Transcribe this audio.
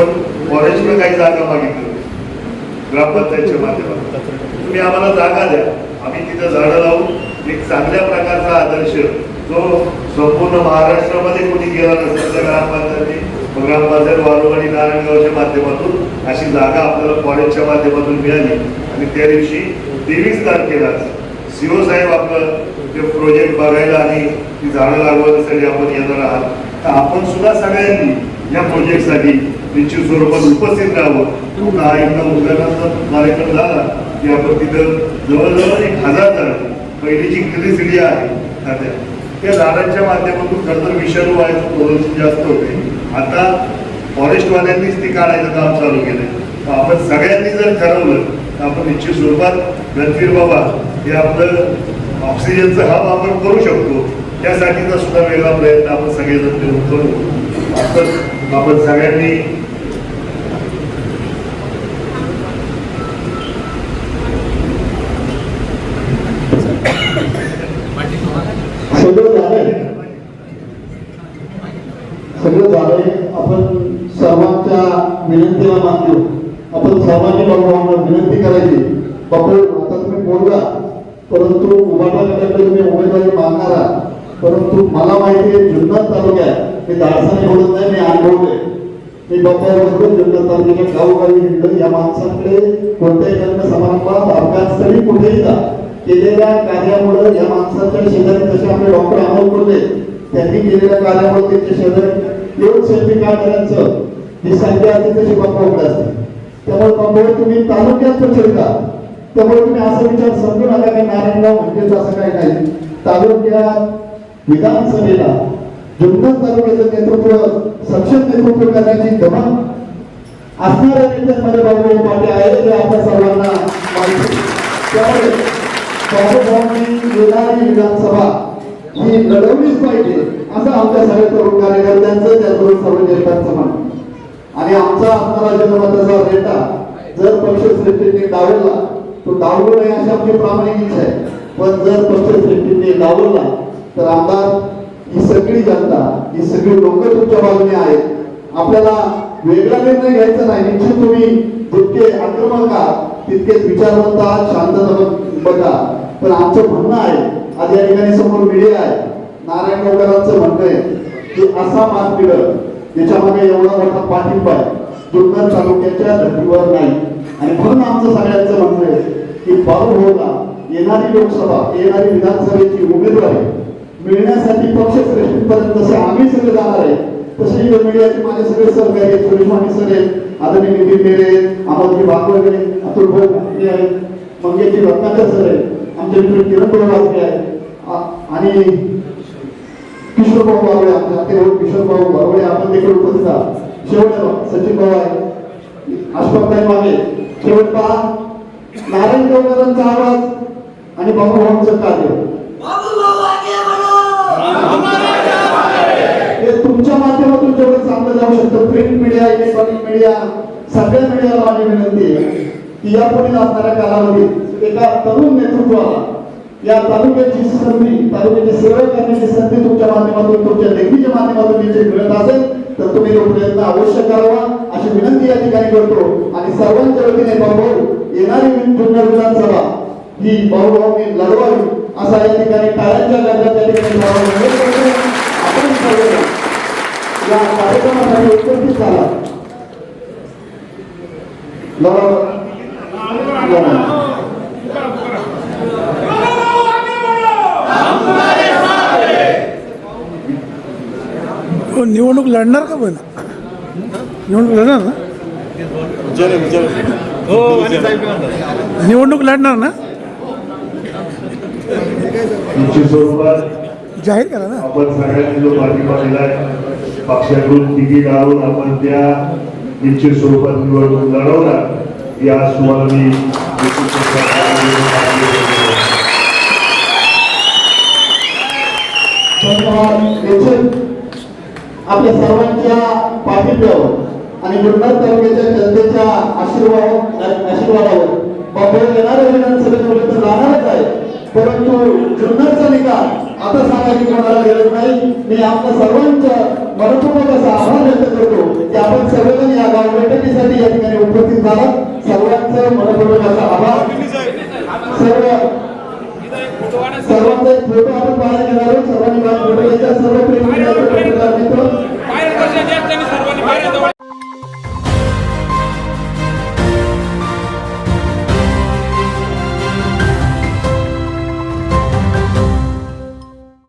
आपण फॉरेस्टला काही जागा मागितली ग्रामपंचायतच्या माध्यमातून. तुम्ही आम्हाला जागा द्या. आम्ही तिथं झाडं लावून एक चांगल्या प्रकारचा आदर्श जो संपूर्ण महाराष्ट्रामध्ये कोणी गेला नसेल तर ग्रामपंचायती ग्रामपंचायत आणि नारायणगावच्या माध्यमातून अशी जागा आपल्याला फॉरेस्टच्या माध्यमातून मिळाली. आणि त्या दिवशी तेवीस तारखेला सीओ साहेब आपलं ते प्रोजेक्ट बघायला आणि ती झाडं लागवण्यासाठी आपण येणार आहात. तर आपण सुद्धा सगळ्यांनी या प्रोजेक्टसाठी निश्चित स्वरूपात उपस्थित राहावं. आपला हा एकदा उद्घाटनाचा कार्यक्रम झाला. की आपण तिथं जवळजवळ एक हजार झाड पहिली जी इलेक्ट्रिसिटी आहे सध्या त्या झाडांच्या माध्यमातून खरं तर विषाणू व्हायचं प्रदूषण जास्त होते. आता फॉरेस्टवाल्यांनीच ती काढायचं काम चालू केलंय. तर आपण सगळ्यांनी जर ठरवलं तर आपण निश्चित स्वरूपात रणधीर बाबा हे आपलं ऑक्सिजनचा हा आपण करू शकतो. त्यासाठीचा सुद्धा वेगळा प्रयत्न आपण सगळेजण करू. आपण आपण सगळ्यांनी सगळं झालंय सगळं झालंय आपण सर्वांच्या विनंतीला मान देऊ आपण सर्वांनी विनंती करायची. बापू आता तुम्ही बोलला परंतु उभाटाकडे तुम्ही उमेदवारी मागणारा परंतु मला माहिती आहे जुन्नर तालुक्यात मी धाडसाने बोलत नाही मी अनुभवले मी बघतो जुन्नर तालुक्याच्या गावोगावी हिंडलो या माणसाकडे कोणत्याही लग्न समारंभात अपघातस्थळी कुठेही जा केलेल्या कार्यामुळे या माणसाच्या शेजारी जसे आपले डॉक्टर अमोल बोलले त्यांनी केलेल्या कार्यामुळे त्यांच्या शेजारी येऊन सेल्फी काढणाऱ्यांचं ही संख्या असते तशी बाप्पा उघड असते. त्यामुळे बाप्पा तुम्ही तालुक्यात प्रचलित त्यामुळे तुम्ही असा विचार समजू नका की नारायणगाव म्हणजेच असं काही नाही. तालुक्यात विधानसभेला जुन्नर तालुक्याचं नेतृत्व सक्षम नेतृत्व करण्याची दमा असणाऱ्या नेत्यांमध्ये बाबूभाऊ पाटील आहे ते आपल्या सर्वांना माहिती त्यामुळे बाबूभाऊंनी येणारी विधानसभा ही लढवलीच पाहिजे असं आमच्या सगळ्या तरुण कार्यकर्त्यांचं त्यातून सर्व नेत्यांचं म्हणणं आणि आमचा असणारा जनमताचा नेता जर पक्ष श्रेष्ठींनी डावलला तो डावलू नये अशी आमची प्रामाणिक इच्छा आहे. पण जर पक्ष श्रेष्ठींनी डावलला तर आमदार ही सगळी जनता ही सगळी लोक तुमच्या बाजूने आहेत. आपल्याला वेगळा निर्णय घ्यायचा नाही. निश्चित तुम्ही जितके आक्रमक आहात तितकेच विचारवंत आहात शांतता बघा. पण आमचं म्हणणं आहे आज या ठिकाणी समोर मीडिया आहे. नारायण गावकरांचं म्हणणं आहे की असा मार्ग मिळत ज्याच्यामध्ये एवढा मोठा पाठिंबा आहे जुन्नर तालुक्याच्या धर्तीवर नाही. आणि म्हणून आमचं सगळ्यांचं म्हणणं आहे की बाबू होता येणारी लोकसभा येणारी विधानसभेची उमेदवारी मिळण्यासाठी पक्ष श्रेष्ठीपर्यंत जसे आम्ही सगळे जाणार आहे तसे इथं मीडियाचे माझे सगळे सहकारी आहेत सुरेश माने सर आहेत आदरणीय नितीन मेरे आहेत अमोलजी भागवत आहेत अतुल भाऊ भाकरे आहेत मंगेशजी रत्नाकर सर आहेत आमचे मित्र किरण भाऊ आहेत आणि किशोर भाऊ बारवळे आमचे आते किशोर भाऊ बारवळे आपण देखील उपस्थित आहात. शेवट सचिन भाऊ आहे अशोकताई मागे शेवट पहा नारायण देवकरांचा आवाज आणि बाबू भाऊंचं कार्य जेवढं शकतो. प्रिंट मीडिया इलेक्ट्रॉनिक मीडिया सगळ्या मीडियाला माझी विनंती आहे की यापुढील असणाऱ्या कालावधीत एका तरुण नेतृत्वाला या तालुक्याची संधी तालुक्याची सेवा करण्याची संधी तुमच्या माध्यमातून तुमच्या लेखीच्या माध्यमातून याची मिळत असेल तर तुम्ही तो प्रयत्न अवश्य करावा अशी विनंती या ठिकाणी करतो. आणि सर्वांच्या वतीने भाऊ येणारी जुन्नर विधानसभा ही भाऊभाऊनी लढवावी असा या ठिकाणी टाळ्यांच्या गरजा त्या ठिकाणी आपण सर्वजण या कार्यक्रमासाठी उपस्थित झाला. हो, निवडणूक लढणार का पण? निवडणूक लढणार ना? निवडणूक लढणार ना? जाहीर करा ना. आपण सगळ्यांनी जो पाठिंबा दिलाय पक्षाकडून तिकीट आणून आपण त्या निश्चित स्वरूपात निवडणूक लढवला या तुम्हाला मी आपल्या सर्वांच्या पाठिंब्यावर आणि जुन्नर तालुक्याच्या जनतेच्या आशीर्वाद आशीर्वादावर बाबा येणाऱ्या विधानसभेमध्ये राहणारच आहे. परंतु जुन्नरचा निकाल आता सांगायची कोणाला गरज नाही. मी आपल्या सर्वांच्या मनपूर्वक असं आव्हान व्यक्त करतो की आपण सर्वजण या गाव बैठकीसाठी या ठिकाणी उपस्थित झाला सर्वांचं मनपूर्वक असा आभार. सर्व सर्वांचा एक फोटो आपण पाहायला घेणार सर्वांनी सर्व प्रेम मित्र